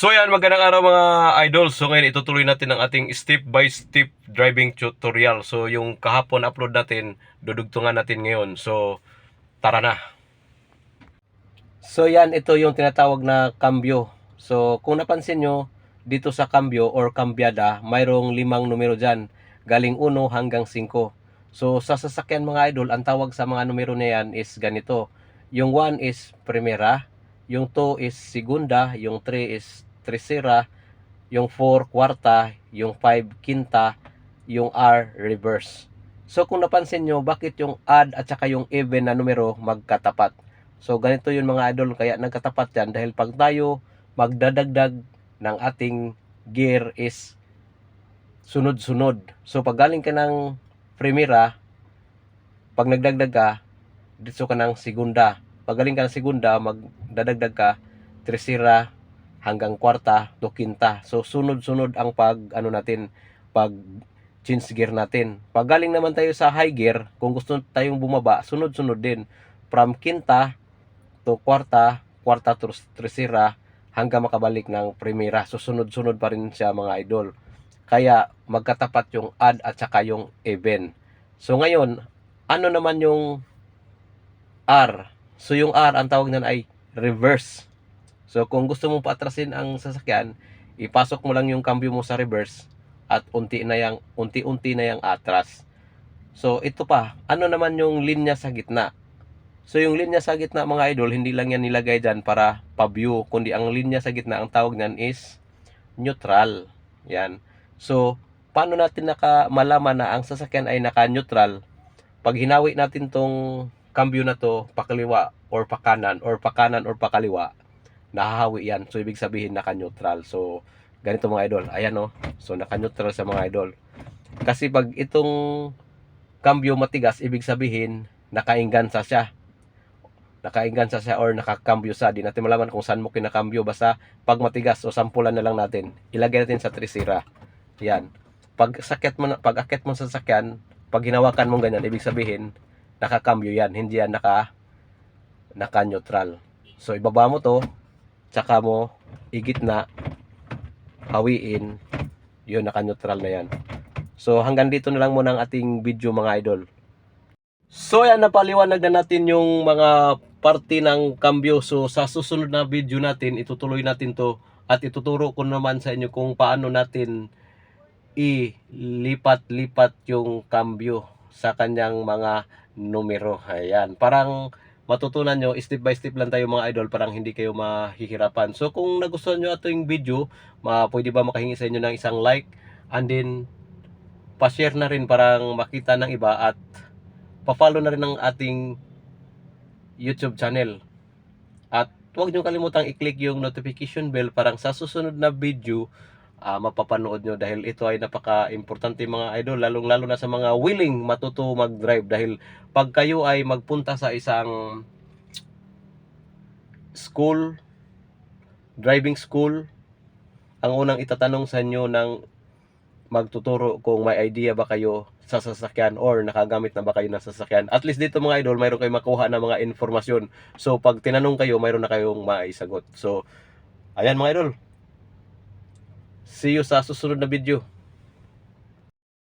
So yan, magandang araw mga idol. So ngayon itutuloy natin ang ating step by step driving tutorial. So yung kahapon upload natin, dudugtungan natin ngayon. So tara na. So yan, ito yung tinatawag na cambio. So kung napansin nyo, dito sa cambio or cambiada, mayroong limang numero dyan. Galing 1 hanggang 5. So sa sasakyan mga idol, ang tawag sa mga numero na yan is ganito. Yung 1 is primera, yung 2 is segunda, yung 3 is tercera, yung 4 kwarta, yung 5 quinta, yung R reverse. So kung napansin nyo, bakit yung odd at saka yung even na numero magkatapat? So ganito yun mga idol, kaya nagkatapat yan dahil pag tayo magdadagdag ng ating gear is sunod-sunod. So pag galing ka ng primera, pag nagdagdag ka, dito ka ng segunda. Pag galing ka ng segunda, magdadagdag ka, tercera hanggang kwarta to quinta. So sunod-sunod ang pag ano natin, pag change gear natin. Pag galing naman tayo sa high gear, kung gusto tayong bumaba, sunod-sunod din. From quinta to kwarta, kwarta to tercera hanggang makabalik ng primera. So sunod-sunod pa rin siya mga idol. Kaya magkatapat yung odd at saka yung even. So ngayon, ano naman yung R? So yung R, ang tawag niyan ay reverse. So kung gusto mo paatrasin ang sasakyan, ipasok mo lang yung cambio mo sa reverse at unti na yang unti-unti na yang atras. So ito pa, ano naman yung linya sa gitna? So yung linya sa gitna mga idol, hindi lang yan nilagay dyan para pa-view, kundi ang linya sa gitna, ang tawag niyan is neutral. Yan. So, paano natin naka malaman na ang sasakyan ay naka-neutral? Pag hinawi natin tong cambio na to, pakaliwa or pakanan or pakanan or pakaliwa, nahahawi yan. So, ibig sabihin naka-neutral. So, ganito mga idol. Ayan o. So, naka-neutral sa mga idol. Kasi pag itong cambio matigas, ibig sabihin nakaingansa siya. Nakaingansa siya or nakakambyo sa. Di natin malaman kung saan mo kinakambyo. Basta pag matigas o sampulan na lang natin. Ilagay natin sa trisira. Yan. Pag sakit mo na, pag akit mo sa sakyan, pag hinawakan mo ganyan, ibig sabihin nakakambyo yan. Hindi yan naka naka-neutral. So ibaba mo to, tsaka mo igit na hawiin, yun naka-neutral na yan. So hanggang dito na lang muna ang ating video mga idol. So yan napaliwanag na natin yung mga parte ng cambio. So sa susunod na video natin, itutuloy natin to at ituturo ko naman sa inyo kung paano natin ilipat-lipat yung cambio sa kanyang mga numero. Ayan, parang matutunan nyo, step by step lang tayo mga idol, parang hindi kayo mahihirapan. So kung nagustuhan nyo yung video, ma pwede ba makahingi sa inyo ng isang like, and then pa-share na rin parang makita ng iba at pa-follow na rin ng ating YouTube channel. At huwag nyo kalimutang i-click yung notification bell parang sa susunod na video ah, mapapanood nyo dahil ito ay napaka-importante mga idol lalong lalo na sa mga willing matuto mag-drive dahil pag kayo ay magpunta sa isang school driving school ang unang itatanong sa inyo ng magtuturo kung may idea ba kayo sa sasakyan or nakagamit na ba kayo ng sasakyan. At least dito mga idol, mayroon kayong makuha na mga informasyon. So pag tinanong kayo, mayroon na kayong maisagot. So, ayan mga idol. See you sa susunod na video.